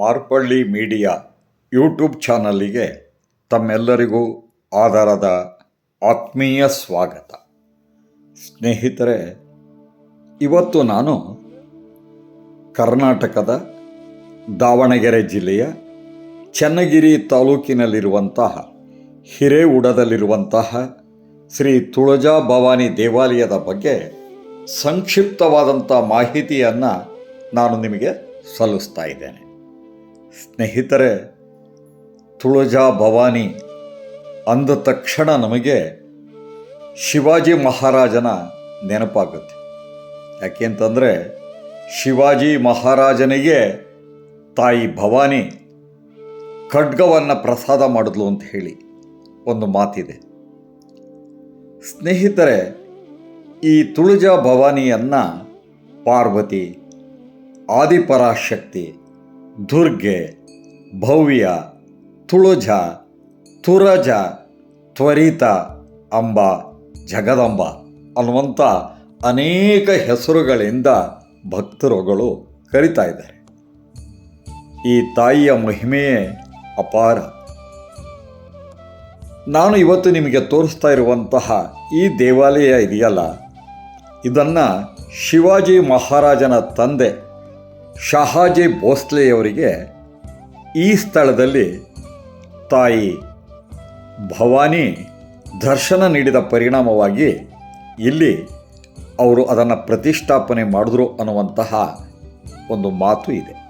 Marpalli media YouTube ಚಾನಲ್ಲಿಗೆ ತಮ್ಮೆಲ್ಲರಿಗೂ ಆಧಾರದ ಆತ್ಮೀಯ ಸ್ವಾಗತ. ಸ್ನೇಹಿತರೆ, ಇವತ್ತು ನಾನು ಕರ್ನಾಟಕದ ದಾವಣಗೆರೆ ಜಿಲ್ಲೆಯ ಚನ್ನಗಿರಿ ತಾಲೂಕಿನಲ್ಲಿರುವಂತಹ ಹಿರೇವುಡದಲ್ಲಿರುವಂತಹ ಶ್ರೀ ತುಳಜಾ ಭವಾನಿ ದೇವಾಲಯದ ಬಗ್ಗೆ ಸಂಕ್ಷಿಪ್ತವಾದಂಥ ಮಾಹಿತಿಯನ್ನು ನಾನು ನಿಮಗೆ ಸಲ್ಲಿಸ್ತಾ ಇದ್ದೇನೆ. ಸ್ನೇಹಿತರೆ, ತುಳಜಾ ಭವಾನಿ ಅಂದ ತಕ್ಷಣ ನಮಗೆ ಶಿವಾಜಿ ಮಹಾರಾಜನ ನೆನಪಾಗುತ್ತೆ. ಯಾಕೆಂತಂದರೆ ಶಿವಾಜಿ ಮಹಾರಾಜನಿಗೆ ತಾಯಿ ಭವಾನಿ ಖಡ್ಗವನ್ನು ಪ್ರಸಾದ ಮಾಡಿದ್ಲು ಅಂತ ಹೇಳಿ ಒಂದು ಮಾತಿದೆ. ಸ್ನೇಹಿತರೆ, ಈ ತುಳಜಾ ಭವಾನಿಯನ್ನು ಪಾರ್ವತಿ, ಆದಿಪರಾಶಕ್ತಿ ದುರ್ಗೆ, ಭವ್ಯ, ತುಳುಜ, ತುರಜ, ತ್ವರಿತ, ಅಂಬ, ಜಗದಂಬ ಅನ್ನುವಂಥ ಅನೇಕ ಹೆಸರುಗಳಿಂದ ಭಕ್ತರುಗಳು ಕರಿತಾ ಇದ್ದಾರೆ. ಈ ತಾಯಿಯ ಮಹಿಮೆಯೇ ಅಪಾರ. ನಾನು ಇವತ್ತು ನಿಮಗೆ ತೋರಿಸ್ತಾ ಇರುವಂತಹ ಈ ದೇವಾಲಯ ಇದೆಯಲ್ಲ? ಇದನ್ನು ಶಿವಾಜಿ ಮಹಾರಾಜನ ತಂದೆ ಶಹಾಜಿ ಭೋಸ್ಲೆಯವರಿಗೆ ಈ ಸ್ಥಳದಲ್ಲಿ ತಾಯಿ ಭವಾನಿ ದರ್ಶನ ನೀಡಿದ ಪರಿಣಾಮವಾಗಿ ಇಲ್ಲಿ ಅವರು ಅದನ್ನು ಪ್ರತಿಷ್ಠಾಪನೆ ಮಾಡಿದ್ರು ಅನ್ನುವಂತಹ ಒಂದು ಮಾತು ಇದೆ.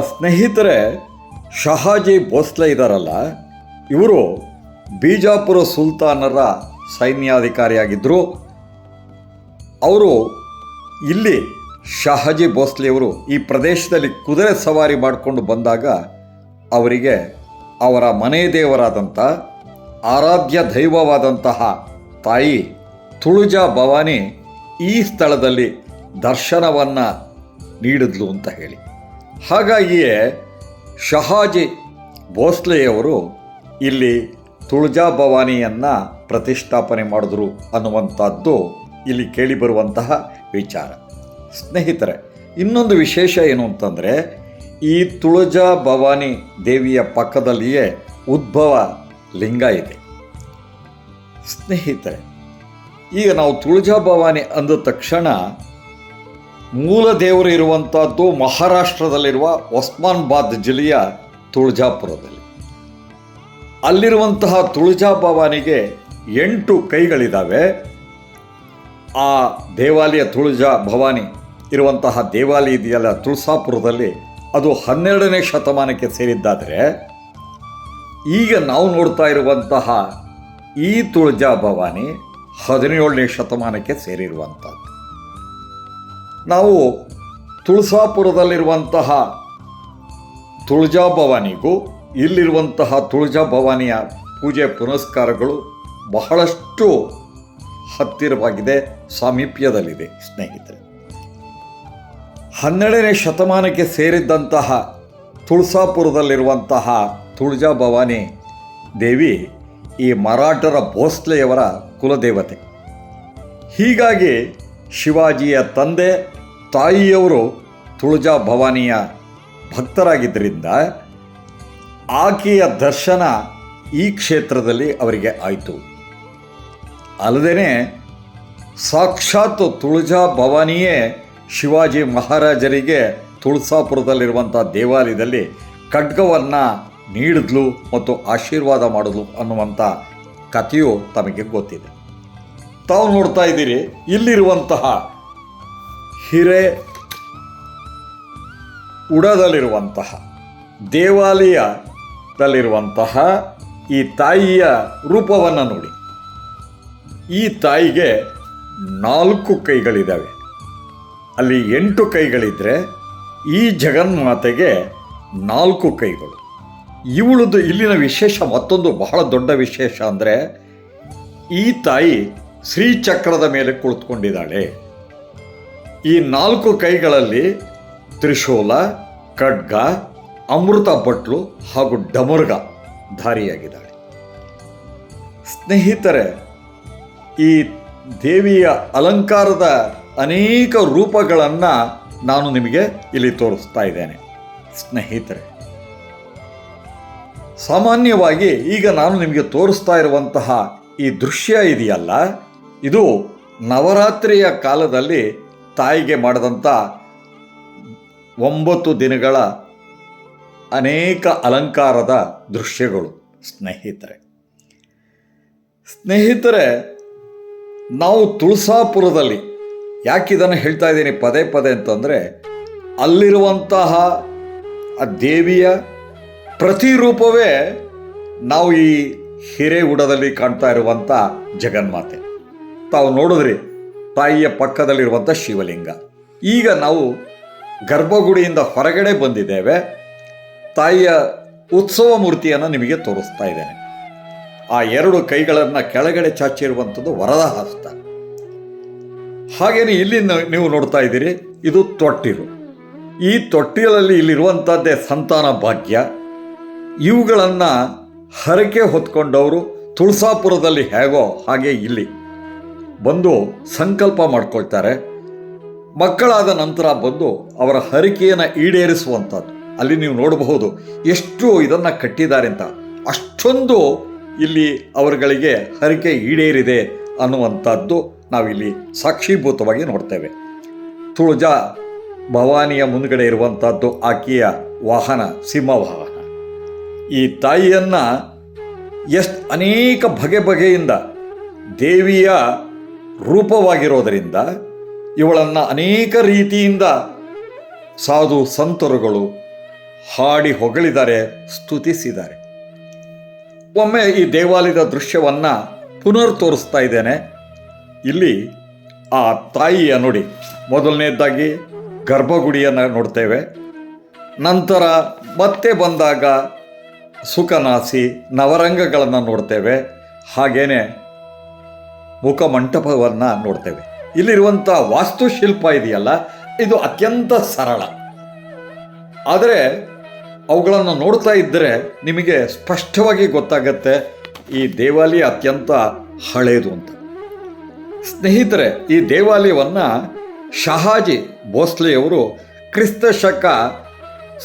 ಸ್ನೇಹಿತರೆ, ಶಹಾಜಿ ಭೋಸ್ಲೆ ಇದ್ದಾರಲ್ಲ ಇವರು ಬಿಜಾಪುರ ಸುಲ್ತಾನರ ಸೈನ್ಯಾಧಿಕಾರಿಯಾಗಿದ್ದರು ಅವರು ಇಲ್ಲಿ ಶಹಾಜಿ ಭೋಸ್ಲೆಯವರು ಈ ಪ್ರದೇಶದಲ್ಲಿ ಕುದುರೆ ಸವಾರಿ ಮಾಡಿಕೊಂಡು ಬಂದಾಗ ಅವರಿಗೆ ಅವರ ಮನೆ ದೇವರಾದಂಥ ಆರಾಧ್ಯ ದೈವವಾದಂತಹ ತಾಯಿ ತುಳುಜಾ ಭವಾನಿ ಈ ಸ್ಥಳದಲ್ಲಿ ದರ್ಶನವನ್ನು ನೀಡಿದ್ಲು ಅಂತ ಹೇಳಿ. ಹಾಗಾಗಿಯೇ ಶಹಾಜಿ ಭೋಸ್ಲೆಯವರು ಇಲ್ಲಿ ತುಳಜಾ ಭವಾನಿಯನ್ನು ಪ್ರತಿಷ್ಠಾಪನೆ ಮಾಡಿದ್ರು ಅನ್ನುವಂಥದ್ದು ಇಲ್ಲಿ ಕೇಳಿಬರುವಂತಹ ವಿಚಾರ. ಸ್ನೇಹಿತರೆ, ಇನ್ನೊಂದು ವಿಶೇಷ ಏನು ಅಂತಂದರೆ, ಈ ತುಳಜಾ ಭವಾನಿ ದೇವಿಯ ಪಕ್ಕದಲ್ಲಿಯೇ ಉದ್ಭವ ಲಿಂಗ ಇದೆ. ಸ್ನೇಹಿತರೆ, ಈಗ ನಾವು ತುಳಜಾ ಭವಾನಿ ಅಂದ ತಕ್ಷಣ ಮೂಲ ದೇವರು ಇರುವಂಥದ್ದು ಮಹಾರಾಷ್ಟ್ರದಲ್ಲಿರುವ ಒಸ್ಮಾನ್ಬಾದ್ ಜಿಲ್ಲೆಯ ತುಳಜಾಪುರದಲ್ಲಿ. ಅಲ್ಲಿರುವಂತಹ ತುಳಜಾ ಭವಾನಿಗೆ ಎಂಟು ಕೈಗಳಿದ್ದಾವೆ ಆ ದೇವಾಲಯ ತುಳಜಾ ಭವಾನಿ ಇರುವಂತಹ ದೇವಾಲಯ ಇದೆಯಲ್ಲ ತುಳಸಾಪುರದಲ್ಲಿ ಅದು ಹನ್ನೆರಡನೇ ಶತಮಾನಕ್ಕೆ ಸೇರಿದ್ದಾದರೆ, ಈಗ ನಾವು ನೋಡ್ತಾ ಇರುವಂತಹ ಈ ತುಳಜಾ ಭವಾನಿ ಹದಿನೇಳನೇ ಶತಮಾನಕ್ಕೆ ಸೇರಿರುವಂಥದ್ದು. ನಾವು ತುಳಸಾಪುರದಲ್ಲಿರುವಂತಹ ತುಳಜಾ ಭವಾನಿಗೂ ಇಲ್ಲಿರುವಂತಹ ತುಳಜಾ ಭವಾನಿಯ ಪೂಜೆ ಪುನಸ್ಕಾರಗಳು ಬಹಳಷ್ಟು ಹತ್ತಿರವಾಗಿದೆ, ಸಾಮೀಪ್ಯದಲ್ಲಿದೆ ಸ್ನೇಹಿತರೆ. ಹನ್ನೆರಡನೇ ಶತಮಾನಕ್ಕೆ ಸೇರಿದ್ದಂತಹ ತುಳಸಾಪುರದಲ್ಲಿರುವಂತಹ ತುಳಜಾ ಭವಾನಿ ದೇವಿ ಈ ಮರಾಠರ ಭೋಸ್ಲೆಯವರ ಕುಲದೇವತೆ. ಹೀಗಾಗಿ ಶಿವಾಜಿಯ ತಂದೆ, ತಾಯಿಯವರು ತುಳಜಾ ಭವಾನಿಯ ಭಕ್ತರಾಗಿದ್ದರಿಂದ ಆಕೆಯ ದರ್ಶನ ಈ ಕ್ಷೇತ್ರದಲ್ಲಿ ಅವರಿಗೆ ಆಯಿತು. ಅಲ್ಲದೇ ಸಾಕ್ಷಾತ್ ತುಳಜಾ ಭವಾನಿಯೇ ಶಿವಾಜಿ ಮಹಾರಾಜರಿಗೆ ತುಳಸಾಪುರದಲ್ಲಿರುವಂಥ ದೇವಾಲಯದಲ್ಲಿ ಖಡ್ಗವನ್ನು ನೀಡಿದ್ಲು ಮತ್ತು ಆಶೀರ್ವಾದ ಮಾಡಿದ್ಲು ಅನ್ನುವಂಥ ಕಥೆಯು ತಮಗೆ ಗೊತ್ತಿದೆ. ತಾವು ನೋಡ್ತಾ ಇದ್ದೀರಿ, ಇಲ್ಲಿರುವಂತಹ ಹಿರೇ ಉಡದಲ್ಲಿರುವಂತಹ ದೇವಾಲಯದಲ್ಲಿರುವಂತಹ ಈ ತಾಯಿಯ ರೂಪವನ್ನು ನೋಡಿ. ಈ ತಾಯಿಗೆ ನಾಲ್ಕು ಕೈಗಳಿದ್ದಾವೆ. ಅಲ್ಲಿ ಎಂಟು ಕೈಗಳಿದ್ದರೆ ಈ ಜಗನ್ಮಾತೆಗೆ ನಾಲ್ಕು ಕೈಗಳು. ಇವಳದು ಇಲ್ಲಿನ ವಿಶೇಷ ಮತ್ತೊಂದು ಬಹಳ ದೊಡ್ಡ ವಿಶೇಷ ಅಂದರೆ ಈ ತಾಯಿ ಶ್ರೀಚಕ್ರದ ಮೇಲೆ ಕುಳಿತುಕೊಂಡಿದ್ದಾಳೆ. ಈ ನಾಲ್ಕು ಕೈಗಳಲ್ಲಿ ತ್ರಿಶೂಲ, ಖಡ್ಗ, ಅಮೃತ ಬಟ್ಲು ಹಾಗೂ ಡಮರ್ಗ ಧಾರಿಯಾಗಿದ್ದಾಳೆ. ಸ್ನೇಹಿತರೆ, ಈ ದೇವಿಯ ಅಲಂಕಾರದ ಅನೇಕ ರೂಪಗಳನ್ನು ನಾನು ನಿಮಗೆ ಇಲ್ಲಿ ತೋರಿಸ್ತಾ ಇದ್ದೇನೆ. ಸ್ನೇಹಿತರೆ, ಸಾಮಾನ್ಯವಾಗಿ ಈಗ ನಾನು ನಿಮಗೆ ತೋರಿಸ್ತಾ ಇರುವಂತಹ ಈ ದೃಶ್ಯ ಇದೆಯಲ್ಲ? ಇದು ನವರಾತ್ರಿಯ ಕಾಲದಲ್ಲಿ ತಾಯಿಗೆ ಮಾಡಿದಂಥ ಒಂಬತ್ತು ದಿನಗಳ ಅನೇಕ ಅಲಂಕಾರದ ದೃಶ್ಯಗಳು, ಸ್ನೇಹಿತರೆ. ಸ್ನೇಹಿತರೆ, ನಾವು ತುಳಸಾಪುರದಲ್ಲಿ ಯಾಕೆ ಇದನ್ನು ಹೇಳ್ತಾ ಇದ್ದೀನಿ ಪದೇ ಪದೇ ಅಂತಂದರೆ, ಅಲ್ಲಿರುವಂತಹ ಆ ದೇವಿಯ ಪ್ರತಿರೂಪವೇ ನಾವು ಈ ಹಿರೇಗುಡದಲ್ಲಿ ಕಾಣ್ತಾ ಇರುವಂಥ ಜಗನ್ಮಾತೆ. ತಾವು ನೋಡಿದ್ರಿ, ತಾಯಿಯ ಪಕ್ಕದಲ್ಲಿರುವಂಥ ಶಿವಲಿಂಗ. ಈಗ ನಾವು ಗರ್ಭಗುಡಿಯಿಂದ ಹೊರಗಡೆ ಬಂದಿದ್ದೇವೆ. ತಾಯಿಯ ಉತ್ಸವ ಮೂರ್ತಿಯನ್ನು ನಿಮಗೆ ತೋರಿಸ್ತಾ ಇದ್ದೇನೆ. ಆ ಎರಡು ಕೈಗಳನ್ನು ಕೆಳಗಡೆ ಚಾಚಿರುವಂಥದ್ದು ವರದ ಹಸ್ತ ಹಾಗೇನೆ ಇಲ್ಲಿ ನೀವು ನೋಡ್ತಾ ಇದ್ದೀರಿ, ಇದು ತೊಟ್ಟಿಲು. ಈ ತೊಟ್ಟಿಲಲ್ಲಿ ಇಲ್ಲಿರುವಂಥದ್ದೇ ಸಂತಾನ ಭಾಗ್ಯ. ಇವುಗಳನ್ನು ಹರಕೆ ಹೊತ್ಕೊಂಡವರು ತುಳಸಾಪುರದಲ್ಲಿ ಹೇಗೋ ಹಾಗೆ ಇಲ್ಲಿ ಬಂದು ಸಂಕಲ್ಪ ಮಾಡ್ಕೊಳ್ತಾರೆ. ಮಕ್ಕಳಾದ ನಂತರ ಬಂದು ಅವರ ಹರಿಕೆಯನ್ನು ಈಡೇರಿಸುವಂಥದ್ದು ಅಲ್ಲಿ ನೀವು ನೋಡಬಹುದು ಎಷ್ಟು ಇದನ್ನು ಕಟ್ಟಿದ್ದಾರೆ ಅಂತ. ಅಷ್ಟೊಂದು ಇಲ್ಲಿ ಅವರುಗಳಿಗೆ ಹರಿಕೆ ಈಡೇರಿದೆ. ಅನ್ನುವಂಥದ್ದು ನಾವಿಲ್ಲಿ ಸಾಕ್ಷೀಭೂತವಾಗಿ ನೋಡ್ತೇವೆ. ತುಳಜಾ ಭವಾನಿಯ ಮುಂದುಗಡೆ ಇರುವಂಥದ್ದು ಆಕೆಯ ವಾಹನ, ಸಿಂಹವಾಹನ. ಈ ತಾಯಿಯನ್ನು ಎಷ್ಟು ಅನೇಕ ಬಗೆ ಬಗೆಯಿಂದ ದೇವಿಯ ರೂಪವಾಗಿರೋದರಿಂದ ಇವಳನ್ನು ಅನೇಕ ರೀತಿಯಿಂದ ಸಾಧು ಸಂತರುಗಳು ಹಾಡಿ ಹೊಗಳಿದ್ದಾರೆ ಸ್ತುತಿಸಿದ್ದಾರೆ. ಒಮ್ಮೆ ಈ ದೇವಾಲಯದ ದೃಶ್ಯವನ್ನು ಪುನರ್ ತೋರಿಸ್ತಾ ಇದ್ದೇನೆ. ಇಲ್ಲಿ ಆ ತಾಯಿಯ ನೋಡಿ, ಮೊದಲನೇದಾಗಿ ಗರ್ಭಗುಡಿಯನ್ನು ನೋಡ್ತೇವೆ. ನಂತರ ಮತ್ತೆ ಬಂದಾಗ ಸುಖನಾಸಿ ನವರಂಗಗಳನ್ನು ನೋಡ್ತೇವೆ. ಹಾಗೇನೆ ಮುಖಮಂಟಪವನ್ನು ನೋಡ್ತೇವೆ. ಇಲ್ಲಿರುವಂಥ ವಾಸ್ತುಶಿಲ್ಪ ಇದೆಯಲ್ಲ, ಇದು ಅತ್ಯಂತ ಸರಳ. ಆದರೆ ಅವುಗಳನ್ನು ನೋಡ್ತಾ ಇದ್ದರೆ ನಿಮಗೆ ಸ್ಪಷ್ಟವಾಗಿ ಗೊತ್ತಾಗತ್ತೆ ಈ ದೇವಾಲಯ ಅತ್ಯಂತ ಹಳೇದು ಅಂತ. ಸ್ನೇಹಿತರೆ, ಈ ದೇವಾಲಯವನ್ನು ಶಹಾಜಿ ಭೋಸ್ಲೆಯವರು ಕ್ರಿಸ್ತ ಶಕ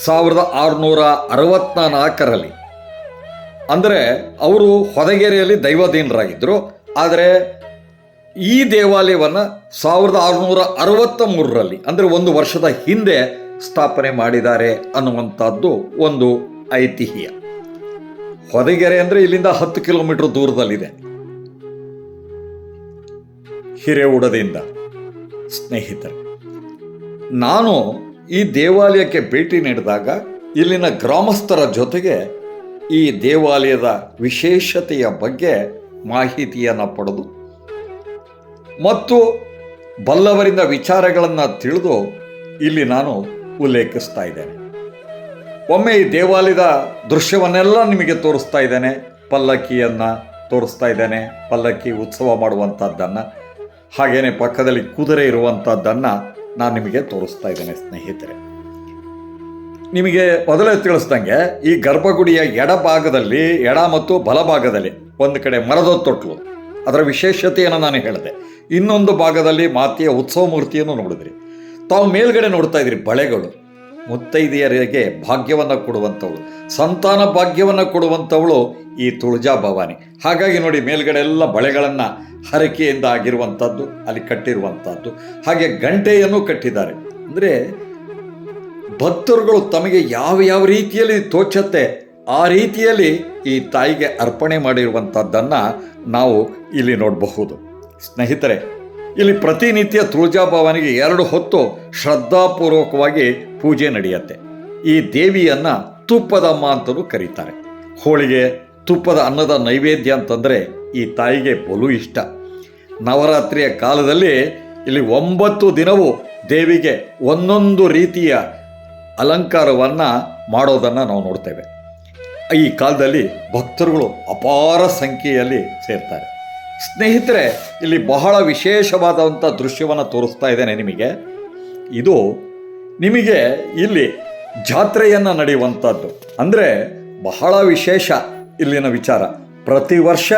ಸಾವಿರದ ಆರುನೂರ ಅರವತ್ತ ನಾಲ್ಕರಲ್ಲಿ ಅಂದರೆ ಅವರು ಹೊದಗೆರೆಯಲ್ಲಿ ದೈವಾಧೀನರಾಗಿದ್ದರು, ಆದರೆ ಈ ದೇವಾಲಯವನ್ನು ಸಾವಿರದ ಆರುನೂರ ಅರವತ್ತ ಮೂರರಲ್ಲಿ, ಅಂದರೆ ಒಂದು ವರ್ಷದ ಹಿಂದೆ ಸ್ಥಾಪನೆ ಮಾಡಿದ್ದಾರೆ ಅನ್ನುವಂಥದ್ದು ಒಂದು ಐತಿಹ್ಯ. ಹೊದಗೆರೆ ಅಂದರೆ ಇಲ್ಲಿಂದ ಹತ್ತು ಕಿಲೋಮೀಟರ್ ದೂರದಲ್ಲಿದೆ. ಹಿರೇವುಡದಿಂದ ಸ್ನೇಹಿತರೆ, ನಾನು ಈ ದೇವಾಲಯಕ್ಕೆ ಭೇಟಿ ನೀಡಿದಾಗ ಇಲ್ಲಿನ ಗ್ರಾಮಸ್ಥರ ಜೊತೆಗೆ ಈ ದೇವಾಲಯದ ವಿಶೇಷತೆಯ ಬಗ್ಗೆ ಮಾಹಿತಿಯನ್ನು ಪಡೆದು ಮತ್ತು ಬಲ್ಲವರಿಂದ ವಿಚಾರಗಳನ್ನು ತಿಳಿದು ಇಲ್ಲಿ ನಾನು ಉಲ್ಲೇಖಿಸ್ತಾ ಇದ್ದೇನೆ. ಒಮ್ಮೆ ಈ ದೇವಾಲಯದ ದೃಶ್ಯವನ್ನೆಲ್ಲ ನಿಮಗೆ ತೋರಿಸ್ತಾ ಇದ್ದೇನೆ. ಪಲ್ಲಕ್ಕಿಯನ್ನು ತೋರಿಸ್ತಾ ಇದ್ದೇನೆ. ಪಲ್ಲಕ್ಕಿ ಉತ್ಸವ ಮಾಡುವಂಥದ್ದನ್ನು ಹಾಗೇನೆ ಪಕ್ಕದಲ್ಲಿ ಕುದುರೆ ಇರುವಂಥದ್ದನ್ನು ನಾನು ನಿಮಗೆ ತೋರಿಸ್ತಾ ಇದ್ದೇನೆ ಸ್ನೇಹಿತರೆ. ನಿಮಗೆ ಮೊದಲೇ ತಿಳಿಸ್ದಂಗೆ, ಈ ಗರ್ಭಗುಡಿಯ ಎಡಭಾಗದಲ್ಲಿ ಎಡ ಮತ್ತು ಬಲಭಾಗದಲ್ಲಿ ಒಂದು ಕಡೆ ಮರದ ತೊಟ್ಲು, ಅದರ ವಿಶೇಷತೆಯನ್ನು ನಾನು ಹೇಳಿದೆ. ಇನ್ನೊಂದು ಭಾಗದಲ್ಲಿ ಮಾತೆಯ ಉತ್ಸವ ಮೂರ್ತಿಯನ್ನು ನೋಡಿದ್ರಿ. ತಾವು ಮೇಲ್ಗಡೆ ನೋಡ್ತಾ ಇದ್ರಿ ಬಳೆಗಳು. ಮುತ್ತೈದೆಯರಿಗೆ ಭಾಗ್ಯವನ್ನು ಕೊಡುವಂಥವಳು. ಸಂತಾನ ಭಾಗ್ಯವನ್ನು ಕೊಡುವಂಥವಳು ಈ ತುಳಜಾ ಭವಾನಿ. ಹಾಗಾಗಿ ನೋಡಿ, ಮೇಲ್ಗಡೆ ಎಲ್ಲ ಬಳೆಗಳನ್ನು ಹರಕೆಯಿಂದ ಆಗಿರುವಂಥದ್ದು, ಅಲ್ಲಿ ಕಟ್ಟಿರುವಂಥದ್ದು. ಹಾಗೆ ಗಂಟೆಯನ್ನು ಕಟ್ಟಿದ್ದಾರೆ. ಅಂದರೆ ಭಕ್ತರುಗಳು ತಮಗೆ ಯಾವ ಯಾವ ರೀತಿಯಲ್ಲಿ ತೋಚತ್ತೆ, ಆ ರೀತಿಯಲ್ಲಿ ಈ ತಾಯಿಗೆ ಅರ್ಪಣೆ ಮಾಡಿರುವಂಥದ್ದನ್ನು ನಾವು ಇಲ್ಲಿ ನೋಡಬಹುದು. ಸ್ನೇಹಿತರೆ ಇಲ್ಲಿ ಪ್ರತಿನಿತ್ಯ ತುಳಜಾಭವಾನಿಗೆ ಎರಡು ಹೊತ್ತು ಶ್ರದ್ಧಾಪೂರ್ವಕವಾಗಿ ಪೂಜೆ ನಡೆಯುತ್ತೆ. ಈ ದೇವಿಯನ್ನು ತುಪ್ಪದಮ್ಮ ಅಂತಲೂ ಕರೀತಾರೆ. ಹೋಳಿಗೆ ತುಪ್ಪದ ಅನ್ನದ ನೈವೇದ್ಯ ಅಂತಂದರೆ ಈ ತಾಯಿಗೆ ಬಲು ಇಷ್ಟ. ನವರಾತ್ರಿಯ ಕಾಲದಲ್ಲಿ ಇಲ್ಲಿ ಒಂಬತ್ತು ದಿನವೂ ದೇವಿಗೆ ಒಂದೊಂದು ರೀತಿಯ ಅಲಂಕಾರವನ್ನು ಮಾಡೋದನ್ನು ನಾವು ನೋಡ್ತೇವೆ. ಈ ಕಾಲದಲ್ಲಿ ಭಕ್ತರುಗಳು ಅಪಾರ ಸಂಖ್ಯೆಯಲ್ಲಿ ಸೇರ್ತಾರೆ. ಸ್ನೇಹಿತರೆ, ಇಲ್ಲಿ ಬಹಳ ವಿಶೇಷವಾದಂಥ ದೃಶ್ಯವನ್ನು ತೋರಿಸ್ತಾ ಇದ್ದೇನೆ ನಿಮಗೆ. ಇದು ನಿಮಗೆ ಇಲ್ಲಿ ಜಾತ್ರೆಯನ್ನು ನಡೆಯುವಂಥದ್ದು ಅಂದರೆ ಬಹಳ ವಿಶೇಷ ಇಲ್ಲಿನ ವಿಚಾರ. ಪ್ರತಿ ವರ್ಷ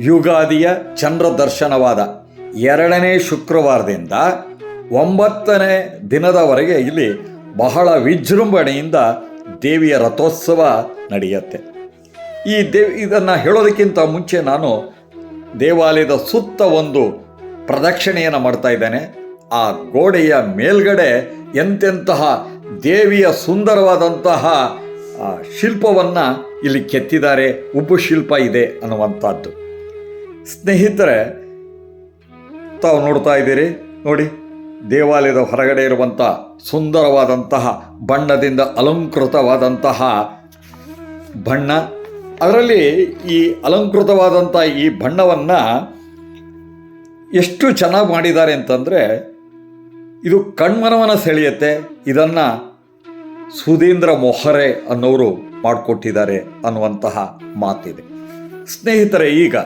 ಯುಗಾದಿಯ ಚಂದ್ರ ದರ್ಶನವಾದ ಎರಡನೇ ಶುಕ್ರವಾರದಿಂದ ಒಂಬತ್ತನೇ ದಿನದವರೆಗೆ ಇಲ್ಲಿ ಬಹಳ ವಿಜೃಂಭಣೆಯಿಂದ ದೇವಿಯ ರಥೋತ್ಸವ ನಡೆಯುತ್ತೆ. ಈ ದೇವಿ ಇದನ್ನು ಹೇಳೋದಕ್ಕಿಂತ ಮುಂಚೆ ನಾನು ದೇವಾಲಯದ ಸುತ್ತ ಒಂದು ಪ್ರದಕ್ಷಿಣೆಯನ್ನು ಮಾಡ್ತಾ ಇದ್ದಾನೆ. ಆ ಗೋಡೆಯ ಮೇಲ್ಗಡೆ ಎಂತೆಂತಹ ದೇವಿಯ ಸುಂದರವಾದಂತಹ ಶಿಲ್ಪವನ್ನು ಇಲ್ಲಿ ಕೆತ್ತಿದ್ದಾರೆ. ಉಬ್ಬು ಶಿಲ್ಪ ಇದೆ ಅನ್ನುವಂಥದ್ದು. ಸ್ನೇಹಿತರೆ, ತಾವು ನೋಡ್ತಾ ಇದ್ದೀರಿ? ನೋಡಿ, ದೇವಾಲಯದ ಹೊರಗಡೆ ಇರುವಂಥ ಸುಂದರವಾದಂತಹ ಬಣ್ಣದಿಂದ ಅಲಂಕೃತವಾದಂತಹ ಬಣ್ಣ. ಅದರಲ್ಲಿ ಈ ಅಲಂಕೃತವಾದಂಥ ಈ ಬಣ್ಣವನ್ನು ಎಷ್ಟು ಚೆನ್ನಾಗಿ ಮಾಡಿದ್ದಾರೆ ಅಂತಂದರೆ ಇದು ಕಣ್ಮನವನ್ನು ಸೆಳೆಯುತ್ತೆ. ಇದನ್ನು ಸುಧೀಂದ್ರ ಮೊಹರೆ ಅನ್ನೋರು ಮಾಡಿಕೊಟ್ಟಿದ್ದಾರೆ ಅನ್ನುವಂತಹ ಮಾತಿದೆ. ಸ್ನೇಹಿತರೆ, ಈಗ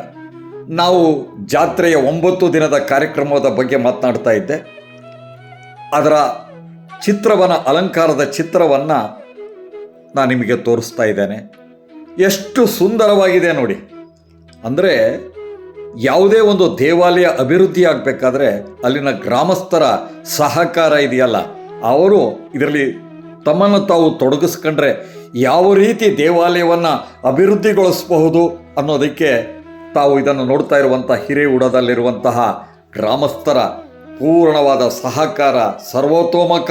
ನಾವು ಜಾತ್ರೆಯ ಒಂಬತ್ತು ದಿನದ ಕಾರ್ಯಕ್ರಮದ ಬಗ್ಗೆ ಮಾತನಾಡ್ತಾ ಇದ್ದೆ. ಅದರ ಚಿತ್ರವನ್ನು, ಅಲಂಕಾರದ ಚಿತ್ರವನ್ನು ನಾನು ನಿಮಗೆ ತೋರಿಸ್ತಾ ಇದ್ದೇನೆ. ಎಷ್ಟು ಸುಂದರವಾಗಿದೆ ನೋಡಿ. ಅಂದರೆ ಯಾವುದೇ ಒಂದು ದೇವಾಲಯ ಅಭಿವೃದ್ಧಿ ಆಗಬೇಕಾದ್ರೆ ಅಲ್ಲಿನ ಗ್ರಾಮಸ್ಥರ ಸಹಕಾರ ಇದೆಯಲ್ಲ. ಅವರು ಇದರಲ್ಲಿ ತಮ್ಮನ್ನು ತಾವು ತೊಡಗಿಸ್ಕೊಂಡ್ರೆ ಯಾವ ರೀತಿ ದೇವಾಲಯವನ್ನು ಅಭಿವೃದ್ಧಿಗೊಳಿಸಬಹುದು ಅನ್ನೋದಕ್ಕೆ ತಾವು ಇದನ್ನು ನೋಡ್ತಾ ಇರುವಂಥ ಹಿರೇವುಡದಲ್ಲಿರುವಂತಹ ಗ್ರಾಮಸ್ಥರ ಪೂರ್ಣವಾದ ಸಹಕಾರ ಸರ್ವತೋಮಕ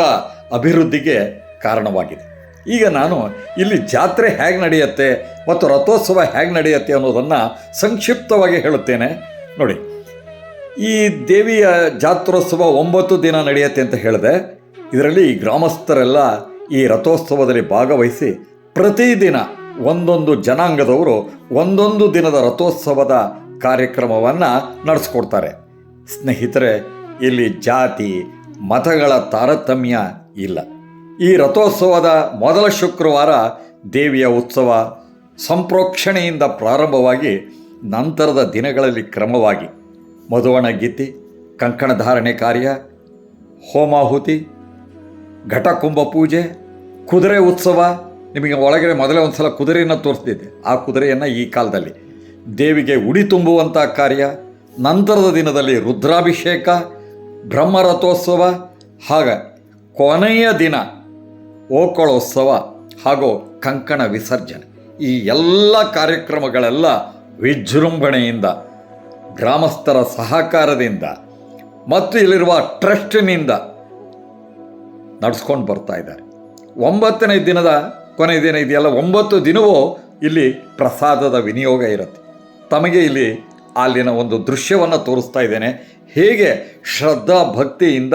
ಅಭಿವೃದ್ಧಿಗೆ ಕಾರಣವಾಗಿದೆ. ಈಗ ನಾನು ಇಲ್ಲಿ ಜಾತ್ರೆ ಹೇಗೆ ನಡೆಯುತ್ತೆ ಮತ್ತು ರಥೋತ್ಸವ ಹೇಗೆ ನಡೆಯುತ್ತೆ ಅನ್ನೋದನ್ನು ಸಂಕ್ಷಿಪ್ತವಾಗಿ ಹೇಳುತ್ತೇನೆ. ನೋಡಿ, ಈ ದೇವಿಯ ಜಾತ್ರೋತ್ಸವ ಒಂಬತ್ತು ದಿನ ನಡೆಯುತ್ತೆ ಅಂತ ಹೇಳಿದೆ. ಇದರಲ್ಲಿ ಗ್ರಾಮಸ್ಥರೆಲ್ಲ ಈ ರಥೋತ್ಸವದಲ್ಲಿ ಭಾಗವಹಿಸಿ ಪ್ರತಿದಿನ ಒಂದೊಂದು ಜನಾಂಗದವರು ಒಂದೊಂದು ದಿನದ ರಥೋತ್ಸವದ ಕಾರ್ಯಕ್ರಮವನ್ನು ನಡೆಸ್ಕೊಡ್ತಾರೆ. ಸ್ನೇಹಿತರೆ, ಇಲ್ಲಿ ಜಾತಿ, ಮತಗಳ ತಾರತಮ್ಯ ಇಲ್ಲ. ಈ ರಥೋತ್ಸವದ ಮೊದಲ ಶುಕ್ರವಾರ ದೇವಿಯ ಉತ್ಸವ ಸಂಪ್ರೋಕ್ಷಣೆಯಿಂದ ಪ್ರಾರಂಭವಾಗಿ ನಂತರದ ದಿನಗಳಲ್ಲಿ ಕ್ರಮವಾಗಿ ಮಧುವಣ ಗೀತಿ ಕಂಕಣಧಾರಣೆ ಕಾರ್ಯ, ಹೋಮಾಹುತಿ, ಘಟಕುಂಭ ಪೂಜೆ, ಕುದುರೆ ಉತ್ಸವ. ನಿಮಗೆ ಒಳಗಡೆ ಮೊದಲೇ ಒಂದು ಸಲ ಕುದುರೆಯನ್ನು ತೋರಿಸ್ತಿದ್ದೆ. ಆ ಕುದುರೆಯನ್ನು ಈ ಕಾಲದಲ್ಲಿ ದೇವಿಗೆ ಉಡಿ ತುಂಬುವಂಥ ಕಾರ್ಯ, ನಂತರದ ದಿನದಲ್ಲಿ ರುದ್ರಾಭಿಷೇಕ, ಬ್ರಹ್ಮರಥೋತ್ಸವ, ಹಾಗ ಕೊನೆಯ ದಿನ ಓಕಳೋತ್ಸವ ಹಾಗೂ ಕಂಕಣ ವಿಸರ್ಜನೆ. ಈ ಎಲ್ಲ ಕಾರ್ಯಕ್ರಮಗಳೆಲ್ಲ ವಿಜೃಂಭಣೆಯಿಂದ, ಗ್ರಾಮಸ್ಥರ ಸಹಕಾರದಿಂದ ಮತ್ತು ಇಲ್ಲಿರುವ ಟ್ರಸ್ಟಿನಿಂದ ನಡೆಸ್ಕೊಂಡು ಬರ್ತಾ ಇದ್ದಾರೆ. ಒಂಬತ್ತನೇ ದಿನದ ಕೊನೆಯ ದಿನ ಇದೆಯಲ್ಲ, ಒಂಬತ್ತು ದಿನವೂ ಇಲ್ಲಿ ಪ್ರಸಾದದ ವಿನಿಯೋಗ ಇರುತ್ತೆ. ತಮಗೆ ಇಲ್ಲಿ ಅಲ್ಲಿನ ಒಂದು ದೃಶ್ಯವನ್ನು ತೋರಿಸ್ತಾ ಇದ್ದೇನೆ. ಹೇಗೆ ಶ್ರದ್ಧಾ ಭಕ್ತಿಯಿಂದ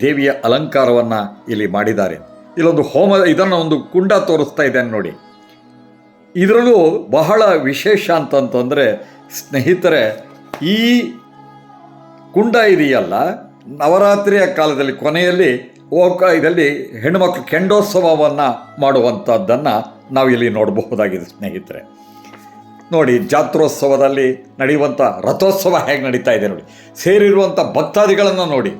ದೇವಿಯ ಅಲಂಕಾರವನ್ನು ಇಲ್ಲಿ ಮಾಡಿದ್ದಾರೆ. ಇಲ್ಲೊಂದು ಹೋಮ, ಇದನ್ನು ಒಂದು ಕುಂಡ ತೋರಿಸ್ತಾ ಇದ್ದೇನೆ ನೋಡಿ. ಇದರಲ್ಲೂ ಬಹಳ ವಿಶೇಷ ಅಂತಂತಂದರೆ, ಸ್ನೇಹಿತರೆ, ಈ ಕುಂಡ ಇದೆಯಲ್ಲ, ನವರಾತ್ರಿಯ ಕಾಲದಲ್ಲಿ, ಕೊನೆಯಲ್ಲಿ ಓಕ ಇದರಲ್ಲಿ ಹೆಣ್ಣುಮಕ್ಕಳು ಕೆಂಡೋತ್ಸವವನ್ನು ಮಾಡುವಂಥದ್ದನ್ನು ಇಲ್ಲಿ ನೋಡಬಹುದಾಗಿದೆ ಸ್ನೇಹಿತರೆ. ನೋಡಿ, ಜಾತ್ರೋತ್ಸವದಲ್ಲಿ ನಡೆಯುವಂಥ ರಥೋತ್ಸವ ಹೇಗೆ ನಡೀತಾ ಇದೆ ನೋಡಿ. ಸೇರಿರುವಂಥ ಭಕ್ತಾದಿಗಳನ್ನು ನೋಡಿ.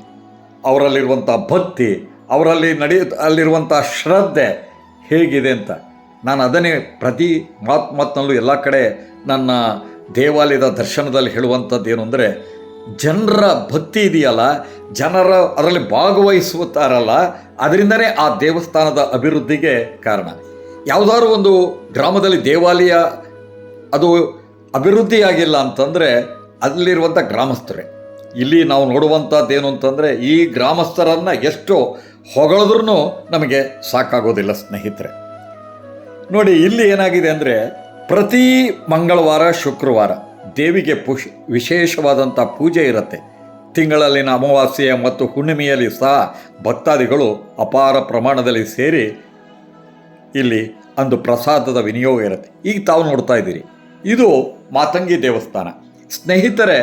ಅವರಲ್ಲಿರುವಂಥ ಭಕ್ತಿ ಅವರಲ್ಲಿ ನಡೆಯ ಅಲ್ಲಿರುವಂಥ ಶ್ರದ್ಧೆ ಹೇಗಿದೆ ಅಂತ. ನಾನು ಅದನ್ನೇ ಪ್ರತಿ ಮಾತು ಮಾತಿನಲ್ಲೂ ಎಲ್ಲ ಕಡೆ ನನ್ನ ದೇವಾಲಯದ ದರ್ಶನದಲ್ಲಿ ಹೇಳುವಂಥದ್ದು ಏನು ಅಂದರೆ, ಜನರ ಭಕ್ತಿ ಇದೆಯಲ್ಲ, ಜನರ ಅದರಲ್ಲಿ ಭಾಗವಹಿಸುತ್ತಾರಲ್ಲ, ಅದರಿಂದನೇ ಆ ದೇವಸ್ಥಾನದ ಅಭಿವೃದ್ಧಿಗೆ ಕಾರಣ. ಯಾವುದಾದ್ರು ಒಂದು ಗ್ರಾಮದಲ್ಲಿ ದೇವಾಲಯ ಅದು ಅಭಿವೃದ್ಧಿಯಾಗಿಲ್ಲ ಅಂತಂದರೆ ಅಲ್ಲಿರುವಂಥ ಗ್ರಾಮಸ್ಥರೇ. ಇಲ್ಲಿ ನಾವು ನೋಡುವಂಥದ್ದೇನು ಅಂತಂದರೆ, ಈ ಗ್ರಾಮಸ್ಥರನ್ನು ಎಷ್ಟು ಹೊಗಳಿದ್ರೂ ನಮಗೆ ಸಾಕಾಗೋದಿಲ್ಲ, ಸ್ನೇಹಿತರೆ. ನೋಡಿ, ಇಲ್ಲಿ ಏನಾಗಿದೆ ಅಂದರೆ, ಪ್ರತಿ ಮಂಗಳವಾರ, ಶುಕ್ರವಾರ ದೇವಿಗೆ ಪುಷ್, ವಿಶೇಷವಾದಂಥ ಪೂಜೆ ಇರುತ್ತೆ. ತಿಂಗಳಲ್ಲಿನ ಅಮಾವಾಸ್ಯೆ ಮತ್ತು ಹುಣ್ಣಿಮೆಯಲ್ಲಿ ಸಹ ಭಕ್ತಾದಿಗಳು ಅಪಾರ ಪ್ರಮಾಣದಲ್ಲಿ ಸೇರಿ ಇಲ್ಲಿ ಅಂದು ಪ್ರಸಾದದ ವಿನಿಯೋಗ ಇರುತ್ತೆ. ಈಗ ತಾವು ನೋಡ್ತಾ ಇದ್ದೀರಿ, ಇದು ಮಾತಂಗಿ ದೇವಸ್ಥಾನ. ಸ್ನೇಹಿತರೆ,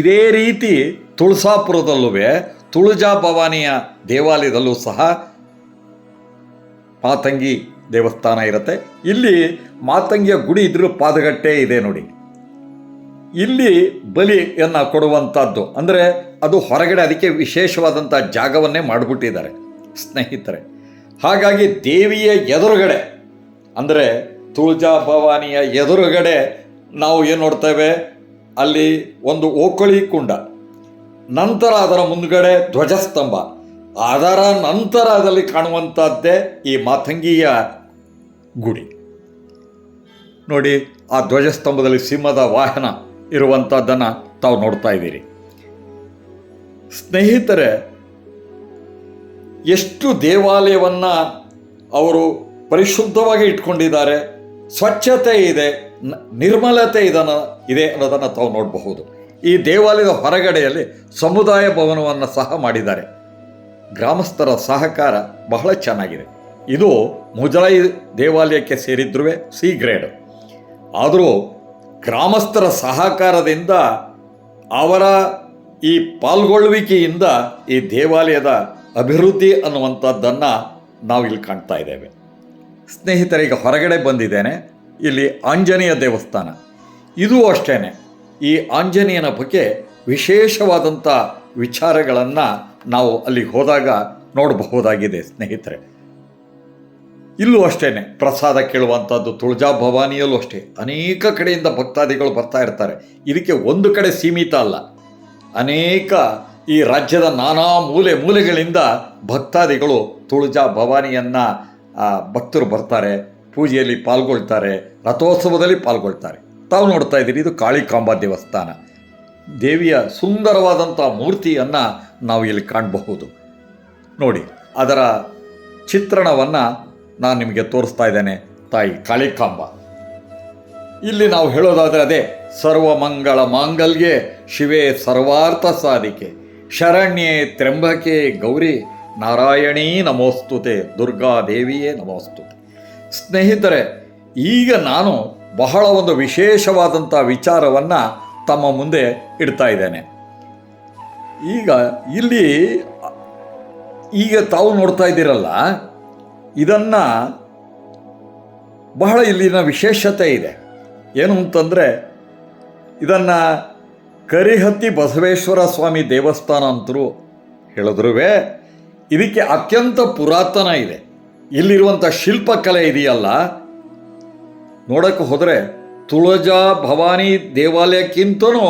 ಇದೇ ರೀತಿ ತುಳಸಾಪುರದಲ್ಲೂ ತುಳಜಾ ಭವಾನಿಯ ದೇವಾಲಯದಲ್ಲೂ ಸಹ ಮಾತಂಗಿ ದೇವಸ್ಥಾನ ಇರುತ್ತೆ. ಇಲ್ಲಿ ಮಾತಂಗಿಯ ಗುಡಿ ಇದ್ರೂ ಪಾದಗಟ್ಟೆ ಇದೆ ನೋಡಿ. ಇಲ್ಲಿ ಬಲಿಯನ್ನು ಕೊಡುವಂಥದ್ದು ಅಂದರೆ ಅದು ಹೊರಗಡೆ ಅದಕ್ಕೆ ವಿಶೇಷವಾದಂಥ ಜಾಗವನ್ನೇ ಮಾಡಿಬಿಟ್ಟಿದ್ದಾರೆ ಸ್ನೇಹಿತರೆ. ಹಾಗಾಗಿ ದೇವಿಯ ಎದುರುಗಡೆ, ಅಂದರೆ ತುಳಜಾ ಭವಾನಿಯ ಎದುರುಗಡೆ ನಾವು ಏನು ನೋಡ್ತೇವೆ? ಅಲ್ಲಿ ಒಂದು ಓಕಳಿ ಕುಂಡ. ನಂತರ ಅದರ ಮುಂದುಗಡೆ ಧ್ವಜಸ್ತಂಭ. ಅದರ ನಂತರದಲ್ಲಿ ಕಾಣುವಂಥದ್ದೇ ಈ ಮಾತಂಗಿಯ ಗುಡಿ. ನೋಡಿ, ಆ ಧ್ವಜಸ್ತಂಭದಲ್ಲಿ ಸಿಂಹದ ವಾಹನ ಇರುವಂಥದ್ದನ್ನು ತಾವು ನೋಡ್ತಾ ಇದ್ದೀರಿ. ಸ್ನೇಹಿತರೆ, ಎಷ್ಟು ದೇವಾಲಯವನ್ನು ಅವರು ಪರಿಶುದ್ಧವಾಗಿ ಇಟ್ಕೊಂಡಿದ್ದಾರೆ, ಸ್ವಚ್ಛತೆ ಇದೆ ನಿರ್ಮಲತೆ ಇದನ್ನು, ಇದೆ ಅನ್ನೋದನ್ನು ತಾವು ನೋಡಬಹುದು. ಈ ದೇವಾಲಯದ ಹೊರಗಡೆಯಲ್ಲಿ ಸಮುದಾಯ ಭವನವನ್ನು ಸಹ ಮಾಡಿದ್ದಾರೆ. ಗ್ರಾಮಸ್ಥರ ಸಹಕಾರ ಬಹಳ ಚೆನ್ನಾಗಿದೆ. ಇದು ಮುಜರಾಯಿ ದೇವಾಲಯಕ್ಕೆ ಸೇರಿದ್ರೂ ಸಿ ಗ್ರೇಡ್. ಆದರೂ ಗ್ರಾಮಸ್ಥರ ಸಹಕಾರದಿಂದ ಅವರ ಈ ಪಾಲ್ಗೊಳ್ಳುವಿಕೆಯಿಂದ ಈ ದೇವಾಲಯದ ಅಭಿವೃದ್ಧಿ ಅನ್ನುವಂಥದ್ದನ್ನು ನಾವು ಇಲ್ಲಿ ಕಾಣ್ತಾ ಇದ್ದೇವೆ. ಸ್ನೇಹಿತರಿಗೆ ಹೊರಗಡೆ ಬಂದಿದ್ದೇನೆ. ಇಲ್ಲಿ ಆಂಜನೇಯ ದೇವಸ್ಥಾನ. ಇದು ಅಷ್ಟೇ ಈ ಆಂಜನೇಯನ ಬಗ್ಗೆ ವಿಶೇಷವಾದಂಥ ವಿಚಾರಗಳನ್ನು ನಾವು ಅಲ್ಲಿ ಹೋದಾಗ ನೋಡಬಹುದಾಗಿದೆ, ಸ್ನೇಹಿತರೆ. ಇಲ್ಲೂ ಅಷ್ಟೇ ಪ್ರಸಾದ ಕೇಳುವಂಥದ್ದು ತುಳಜಾ ಭವಾನಿಯಲ್ಲೂ ಅಷ್ಟೇ. ಅನೇಕ ಕಡೆಯಿಂದ ಭಕ್ತಾದಿಗಳು ಬರ್ತಾ ಇರ್ತಾರೆ. ಇದಕ್ಕೆ ಒಂದು ಕಡೆ ಸೀಮಿತ ಅಲ್ಲ. ಅನೇಕ ಈ ರಾಜ್ಯದ ನಾನಾ ಮೂಲೆ ಮೂಲೆಗಳಿಂದ ಭಕ್ತಾದಿಗಳು ತುಳಜಾ ಭವಾನಿಯನ್ನು ಭಕ್ತರು ಬರ್ತಾರೆ, ಪೂಜೆಯಲ್ಲಿ ಪಾಲ್ಗೊಳ್ತಾರೆ, ರಥೋತ್ಸವದಲ್ಲಿ ಪಾಲ್ಗೊಳ್ತಾರೆ. ತಾವು ನೋಡ್ತಾ ಇದ್ದೀರಿ, ಇದು ಕಾಳಿಕಾಂಬ ದೇವಸ್ಥಾನ. ದೇವಿಯ ಸುಂದರವಾದಂಥ ಮೂರ್ತಿಯನ್ನು ನಾವು ಇಲ್ಲಿ ಕಾಣಬಹುದು. ನೋಡಿ, ಅದರ ಚಿತ್ರಣವನ್ನು ನಾನು ನಿಮಗೆ ತೋರಿಸ್ತಾ ಇದ್ದೇನೆ, ತಾಯಿ ಕಾಳಿಕಾಂಬ. ಇಲ್ಲಿ ನಾವು ಹೇಳೋದಾದರೆ ಅದೇ ಸರ್ವಮಂಗಳ ಮಾಂಗಲ್ಗೆ ಶಿವೇ ಸರ್ವಾರ್ಥ ಸಾಧಿಕೆ. ಶರಣ್ಯೆ ತ್ರ್ಯಂಬಕೆ ಗೌರಿ, ನಾರಾಯಣೀ ನಮೋಸ್ತುತೆ, ದುರ್ಗಾ ದೇವಿಯೇ ನಮೋಸ್ತುತೆ. ಸ್ನೇಹಿತರೆ, ಈಗ ನಾನು ಬಹಳ ಒಂದು ವಿಶೇಷವಾದಂಥ ವಿಚಾರವನ್ನು ತಮ್ಮ ಮುಂದೆ ಇಡ್ತಾ ಇದ್ದೇನೆ. ಈಗ ಇಲ್ಲಿ ಈಗ ತಾವು ನೋಡ್ತಾ ಇದ್ದೀರಲ್ಲ, ಇದನ್ನು ಬಹಳ ಇಲ್ಲಿನ ವಿಶೇಷತೆ ಇದೆ. ಏನು ಅಂತಂದರೆ, ಇದನ್ನು ಕರಿಹತ್ತಿ ಬಸವೇಶ್ವರ ಸ್ವಾಮಿ ದೇವಸ್ಥಾನ ಅಂತರೂ ಹೇಳಿದ್ರೂ ಇದಕ್ಕೆ ಅತ್ಯಂತ ಪುರಾತನ ಇದೆ. ಇಲ್ಲಿರುವಂಥ ಶಿಲ್ಪಕಲೆ ಇದೆಯಲ್ಲ ನೋಡಕ್ಕೆ ಹೋದರೆ ತುಳಜಾ ಭವಾನಿ ದೇವಾಲಯಕ್ಕಿಂತನೂ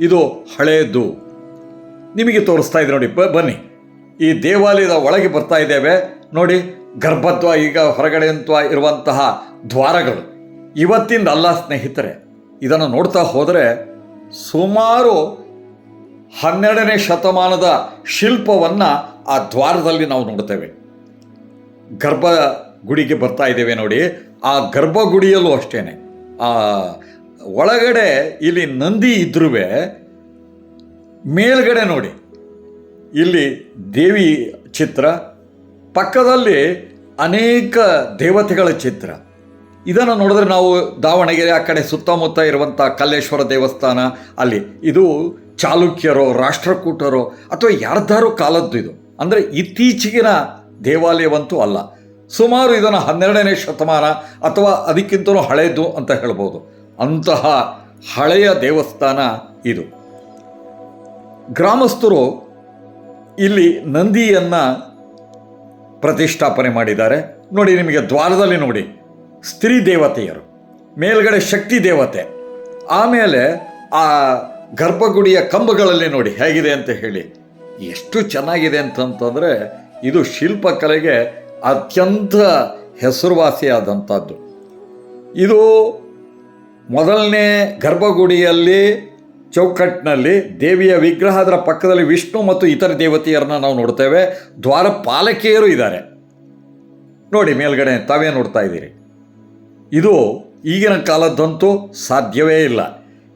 ಇದು ಹಳೇದು ನಿಮಗೆ ತೋರಿಸ್ತಾ ಇದೆ ನೋಡಿ ಬನ್ನಿ. ಈ ದೇವಾಲಯದ ಒಳಗೆ ಬರ್ತಾ ಇದ್ದೇವೆ. ನೋಡಿ ಗರ್ಭತ್ವ ಈಗ ಹೊರಗಡೆ ಅಂತ ಇರುವಂತಹ ದ್ವಾರಗಳು. ಇವತ್ತಿಂದ ಅಲ್ಲ ಸ್ನೇಹಿತರೆ, ಇದನ್ನು ನೋಡ್ತಾ ಹೋದರೆ ಸುಮಾರು ಹನ್ನೆರಡನೇ ಶತಮಾನದ ಶಿಲ್ಪವನ್ನು ಆ ದ್ವಾರದಲ್ಲಿ ನಾವು ನೋಡ್ತೇವೆ. ಗರ್ಭ ಗುಡಿಗೆ ಬರ್ತಾ ಇದ್ದೇವೆ ನೋಡಿ. ಆ ಗರ್ಭಗುಡಿಯಲ್ಲೂ ಅಷ್ಟೇ ಆ ಒಳಗಡೆ ಇಲ್ಲಿ ನಂದಿ ಇದ್ರೂ ಮೇಲ್ಗಡೆ ನೋಡಿ. ಇಲ್ಲಿ ದೇವಿ ಚಿತ್ರ, ಪಕ್ಕದಲ್ಲಿ ಅನೇಕ ದೇವತೆಗಳ ಚಿತ್ರ. ಇದನ್ನು ನೋಡಿದ್ರೆ ನಾವು ದಾವಣಗೆರೆ ಆ ಕಡೆ ಸುತ್ತಮುತ್ತ ಇರುವಂಥ ಕಲ್ಲೇಶ್ವರ ದೇವಸ್ಥಾನ, ಅಲ್ಲಿ ಇದು ಚಾಲುಕ್ಯರೋ, ರಾಷ್ಟ್ರಕೂಟರೋ, ಅಥವಾ ಯಾರ್ದಾರು ಕಾಲದ್ದು ಇದು. ಅಂದರೆ ಇತ್ತೀಚೆಗಿನ ದೇವಾಲಯವಂತೂ ಅಲ್ಲ. ಸುಮಾರು ಇದನ್ನು ಹನ್ನೆರಡನೇ ಶತಮಾನ ಅಥವಾ ಅದಕ್ಕಿಂತಲೂ ಹಳೆಯದು ಅಂತ ಹೇಳ್ಬೋದು. ಅಂತಹ ಹಳೆಯ ದೇವಸ್ಥಾನ ಇದು. ಗ್ರಾಮಸ್ಥರು ಇಲ್ಲಿ ನಂದಿಯನ್ನು ಪ್ರತಿಷ್ಠಾಪನೆ ಮಾಡಿದ್ದಾರೆ. ನೋಡಿ ನಿಮಗೆ ದ್ವಾರದಲ್ಲಿ ನೋಡಿ. ಸ್ತ್ರೀ ದೇವತೆಯರು, ಮೇಲ್ಗಡೆ ಶಕ್ತಿ ದೇವತೆ, ಆಮೇಲೆ ಆ ಗರ್ಭಗುಡಿಯ ಕಂಬಗಳಲ್ಲಿ ನೋಡಿ ಹೇಗಿದೆ ಅಂತ ಹೇಳಿ. ಎಷ್ಟು ಚೆನ್ನಾಗಿದೆ ಅಂತಂತಂದರೆ ಇದು ಶಿಲ್ಪಕಲೆಗೆ ಅತ್ಯಂತ ಹೆಸರುವಾಸಿಯಾದಂಥದ್ದು. ಇದು ಮೊದಲನೇ ಗರ್ಭಗುಡಿಯಲ್ಲಿ ಚೌಕಟ್ಟಿನಲ್ಲಿ ದೇವಿಯ ವಿಗ್ರಹ ಅದರ ಪಕ್ಕದಲ್ಲಿ ವಿಷ್ಣು ಮತ್ತು ಇತರ ದೇವತೆಯರನ್ನ ನಾವು ನೋಡ್ತೇವೆ. ದ್ವಾರಪಾಲಕಿಯರು ಇದ್ದಾರೆ. ನೋಡಿ ಮೇಲ್ಗಡೆ ತಾವೇ ನೋಡ್ತಾ ಇದ್ದೀರಿ. ಇದು ಈಗಿನ ಕಾಲದ್ದಂತೂ ಸಾಧ್ಯವೇ ಇಲ್ಲ.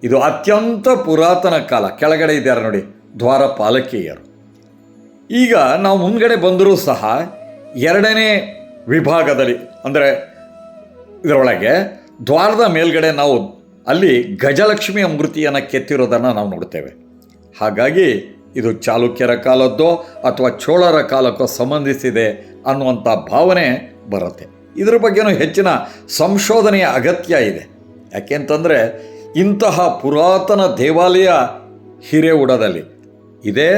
ಇದು ಅತ್ಯಂತ ಪುರಾತನ ಕಾಲ. ಕೆಳಗಡೆ ಇದ್ದಾರೆ ನೋಡಿ ದ್ವಾರಪಾಲಕಿಯರು. ಈಗ ನಾವು ಮುಂದ್ಗಡೆ ಬಂದರೂ ಸಹ ಎರಡನೇ ವಿಭಾಗದಲ್ಲಿ, ಅಂದರೆ ಇದರೊಳಗೆ ದ್ವಾರದ ಮೇಲ್ಗಡೆ ನಾವು ಅಲ್ಲಿ ಗಜಲಕ್ಷ್ಮಿಯ ಮೂರ್ತಿಯನ್ನು ಕೆತ್ತಿರೋದನ್ನು ನಾವು ನೋಡ್ತೇವೆ. ಹಾಗಾಗಿ ಇದು ಚಾಲುಕ್ಯರ ಕಾಲದ್ದೋ ಅಥವಾ ಚೋಳರ ಕಾಲಕ್ಕೋ ಸಂಬಂಧಿಸಿದೆ ಅನ್ನುವಂಥ ಭಾವನೆ ಬರುತ್ತೆ. ಇದ್ರ ಬಗ್ಗೆನೂ ಹೆಚ್ಚಿನ ಸಂಶೋಧನೆಯ ಅಗತ್ಯ ಇದೆ. ಯಾಕೆಂತಂದರೆ ಇಂತಹ ಪುರಾತನ ದೇವಾಲಯ ಹಿರೇವುಡದಲ್ಲಿ ಇದೆ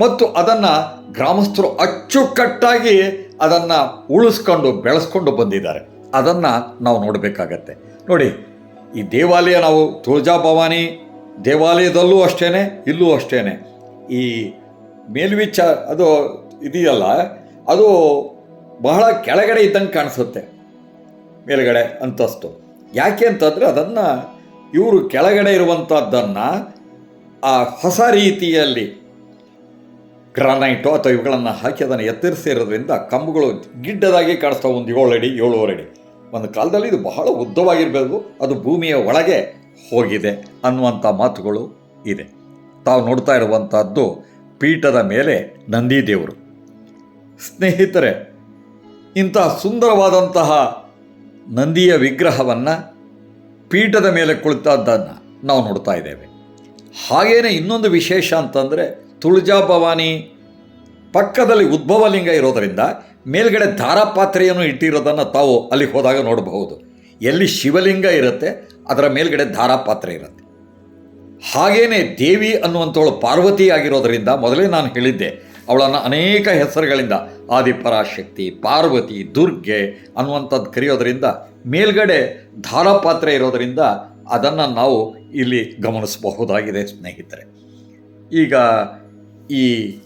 ಮತ್ತು ಅದನ್ನು ಗ್ರಾಮಸ್ಥರು ಅಚ್ಚುಕಟ್ಟಾಗಿ ಅದನ್ನು ಉಳಿಸ್ಕೊಂಡು ಬೆಳೆಸ್ಕೊಂಡು ಬಂದಿದ್ದಾರೆ. ಅದನ್ನು ನಾವು ನೋಡಬೇಕಾಗತ್ತೆ. ನೋಡಿ, ಈ ದೇವಾಲಯ ನಾವು ತುಳಜಾ ಭವಾನಿ ದೇವಾಲಯದಲ್ಲೂ ಅಷ್ಟೇ ಇಲ್ಲೂ ಅಷ್ಟೇ ಈ ಮೇಲ್ವಿಚ ಅದು ಇದೆಯಲ್ಲ, ಅದು ಬಹಳ ಕೆಳಗಡೆ ಇದ್ದಂಗೆ ಕಾಣಿಸುತ್ತೆ, ಮೇಲುಗಡೆ ಅಂತಸ್ತು. ಯಾಕೆ ಅಂತಂದರೆ ಅದನ್ನು ಇವರು ಕೆಳಗಡೆ ಇರುವಂಥದ್ದನ್ನು ಆ ಹೊಸ ರೀತಿಯಲ್ಲಿ ಗ್ರಾನೈಟು ಅಥವಾ ಇವುಗಳನ್ನು ಹಾಕಿ ಅದನ್ನು ಎತ್ತರಿಸಿರೋದ್ರಿಂದ ಕಂಬಗಳು ಗಿಡ್ಡದಾಗಿ ಕಾಣಿಸ್ತಾವೆ ಒಂದು ಏಳು ಅಡಿ ಏಳುವರೆ ಅಡಿ ಒಂದು ಕಾಲದಲ್ಲಿ ಇದು ಬಹಳ ಉದ್ದವಾಗಿರಬೇಕು ಅದು ಭೂಮಿಯ ಒಳಗೆ ಹೋಗಿದೆ ಅನ್ನುವಂಥ ಮಾತುಗಳು ಇದೆ. ತಾವು ನೋಡ್ತಾ ಇರುವಂಥದ್ದು ಪೀಠದ ಮೇಲೆ ನಂದಿದೇವರು. ಸ್ನೇಹಿತರೆ, ಇಂತಹ ಸುಂದರವಾದಂತಹ ನಂದಿಯ ವಿಗ್ರಹವನ್ನು ಪೀಠದ ಮೇಲೆ ಕುಳಿತದ್ದನ್ನು ನಾವು ನೋಡ್ತಾ ಇದ್ದೇವೆ. ಹಾಗೇನೆ ಇನ್ನೊಂದು ವಿಶೇಷ ಅಂತಂದರೆ ತುಳಜಾ ಭವಾನಿ ಪಕ್ಕದಲ್ಲಿ ಉದ್ಭವಲಿಂಗ ಇರೋದರಿಂದ ಮೇಲ್ಗಡೆ ಧಾರಾಪಾತ್ರೆಯನ್ನು ಇಟ್ಟಿರೋದನ್ನು ತಾವು ಅಲ್ಲಿಗೆ ಹೋದಾಗ ನೋಡಬಹುದು. ಎಲ್ಲಿ ಶಿವಲಿಂಗ ಇರುತ್ತೆ, ಅದರ ಮೇಲ್ಗಡೆ ಧಾರಾಪಾತ್ರೆ ಇರುತ್ತೆ. ಹಾಗೇನೆ ದೇವಿ ಅನ್ನುವಂಥವಳು ಪಾರ್ವತಿ ಆಗಿರೋದರಿಂದ ಮೊದಲೇ ನಾನು ಹೇಳಿದ್ದೆ, ಅವಳನ್ನು ಅನೇಕ ಹೆಸರುಗಳಿಂದ ಆದಿಪರಾಶಕ್ತಿ, ಪಾರ್ವತಿ, ದುರ್ಗೆ ಅನ್ನುವಂಥದ್ದು ಕರೆಯೋದರಿಂದ ಮೇಲ್ಗಡೆ ಧಾರಾಪಾತ್ರೆ ಇರೋದರಿಂದ ಅದನ್ನು ನಾವು ಇಲ್ಲಿ ಗಮನಿಸಬಹುದಾಗಿದೆ ಸ್ನೇಹಿತರೆ. ಈಗ ಈ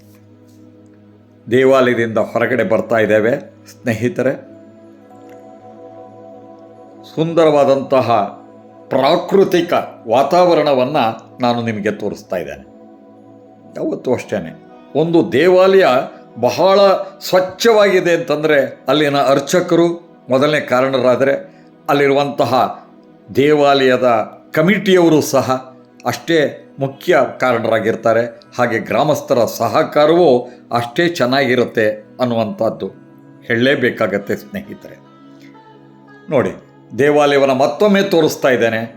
ದೇವಾಲಯದಿಂದ ಹೊರಗಡೆ ಬರ್ತಾ ಇದ್ದೇವೆ, ಸ್ನೇಹಿತರೆ. ಸುಂದರವಾದಂತಹ ಪ್ರಾಕೃತಿಕ ವಾತಾವರಣವನ್ನು ನಾನು ನಿಮಗೆ ತೋರಿಸ್ತಾ ಇದ್ದೇನೆ. ಯಾವತ್ತೂ ಅಷ್ಟೇ ಒಂದು ದೇವಾಲಯ ಬಹಳ ಸ್ವಚ್ಛವಾಗಿದೆ ಅಂತಂದರೆ ಅಲ್ಲಿನ ಅರ್ಚಕರು ಮೊದಲನೇ ಕಾರಣರಾದರೆ ಅಲ್ಲಿರುವಂತಹ ದೇವಾಲಯದ ಕಮಿಟಿಯವರು ಸಹ ಅಷ್ಟೇ ಮುಖ್ಯ ಕಾರಣರಾಗಿರ್ತಾರೆ. ಹಾಗೆ ಗ್ರಾಮಸ್ಥರ ಸಹಕಾರವೂ ಅಷ್ಟೇ ಚೆನ್ನಾಗಿರುತ್ತೆ ಅನ್ನುವಂಥದ್ದು ಹೇಳಲೇಬೇಕಾಗತ್ತೆ ಸ್ನೇಹಿತರೆ. ನೋಡಿ, ದೇವಾಲಯವನ್ನು ಮತ್ತೊಮ್ಮೆ ತೋರಿಸ್ತಾ ಇದ್ದೇನೆ.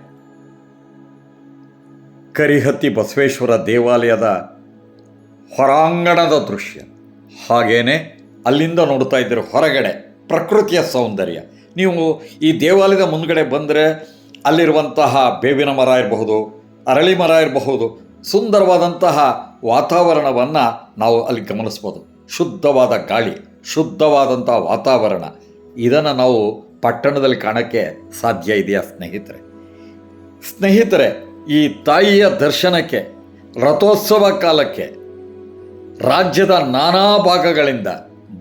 ಕರಿಹತ್ತಿ ಬಸವೇಶ್ವರ ದೇವಾಲಯದ ಹೊರಾಂಗಣದ ದೃಶ್ಯ. ಹಾಗೇನೆ ಅಲ್ಲಿಂದ ನೋಡ್ತಾ ಇದ್ದೀರಿ ಹೊರಗಡೆ ಪ್ರಕೃತಿಯ ಸೌಂದರ್ಯ. ನೀವು ಈ ದೇವಾಲಯದ ಮುಂದ್ಗಡೆ ಬಂದರೆ ಅಲ್ಲಿರುವಂತಹ ಬೇವಿನ ಮರ ಇರಬಹುದು ಅರಳಿ ಮರ ಇರಬಹುದು. ಸುಂದರವಾದಂತಹ ವಾತಾವರಣವನ್ನು ನಾವು ಅಲ್ಲಿ ಗಮನಿಸ್ಬೋದು ಶುದ್ಧವಾದ ಗಾಳಿ ಶುದ್ಧವಾದಂಥ ವಾತಾವರಣ. ಇದನ್ನು ನಾವು ಪಟ್ಟಣದಲ್ಲಿ ಕಾಣೋಕ್ಕೆ ಸಾಧ್ಯ ಇದೆಯಾ ಸ್ನೇಹಿತರೆ? ಸ್ನೇಹಿತರೆ, ಈ ತಾಯಿಯ ದರ್ಶನಕ್ಕೆ, ರಥೋತ್ಸವ ಕಾಲಕ್ಕೆ, ರಾಜ್ಯದ ನಾನಾ ಭಾಗಗಳಿಂದ,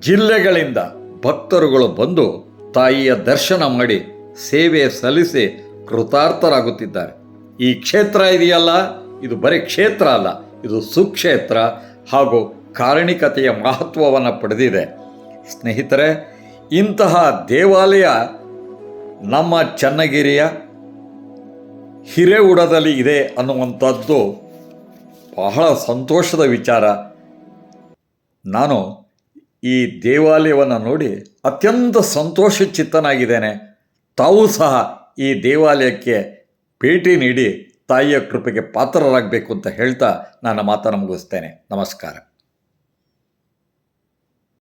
ಜಿಲ್ಲೆಗಳಿಂದ ಭಕ್ತರುಗಳು ಬಂದು ತಾಯಿಯ ದರ್ಶನ ಮಾಡಿ ಸೇವೆ ಸಲ್ಲಿಸಿ ಕೃತಾರ್ಥರಾಗುತ್ತಿದ್ದಾರೆ. ಈ ಕ್ಷೇತ್ರ ಇದೆಯಲ್ಲ? ಇದು ಬರೀ ಕ್ಷೇತ್ರ ಅಲ್ಲ, ಇದು ಸುಕ್ಷೇತ್ರ ಹಾಗೂ ಕಾರಣಿಕತೆಯ ಮಹತ್ವವನ್ನು ಪಡೆದಿದೆ. ಸ್ನೇಹಿತರೆ, ಇಂತಹ ದೇವಾಲಯ ನಮ್ಮ ಚನ್ನಗಿರಿಯ ಹಿರೇವುಡದಲ್ಲಿ ಇದೆ ಅನ್ನುವಂಥದ್ದು ಬಹಳ ಸಂತೋಷದ ವಿಚಾರ. ನಾನು ಈ ದೇವಾಲಯವನ್ನು ನೋಡಿ ಅತ್ಯಂತ ಸಂತೋಷ ಚಿತ್ತನಾಗಿದ್ದೇನೆ ತಾವು ಸಹ ಈ ದೇವಾಲಯಕ್ಕೆ ಭೇಟಿ ನೀಡಿ ತಾಯಿಯ ಕೃಪೆಗೆ ಪಾತ್ರರಾಗಬೇಕು ಅಂತ ಹೇಳ್ತಾ ನನ್ನ ಮಾತನ್ನು ಮುಗಿಸ್ತೇನೆ. ನಮಸ್ಕಾರ.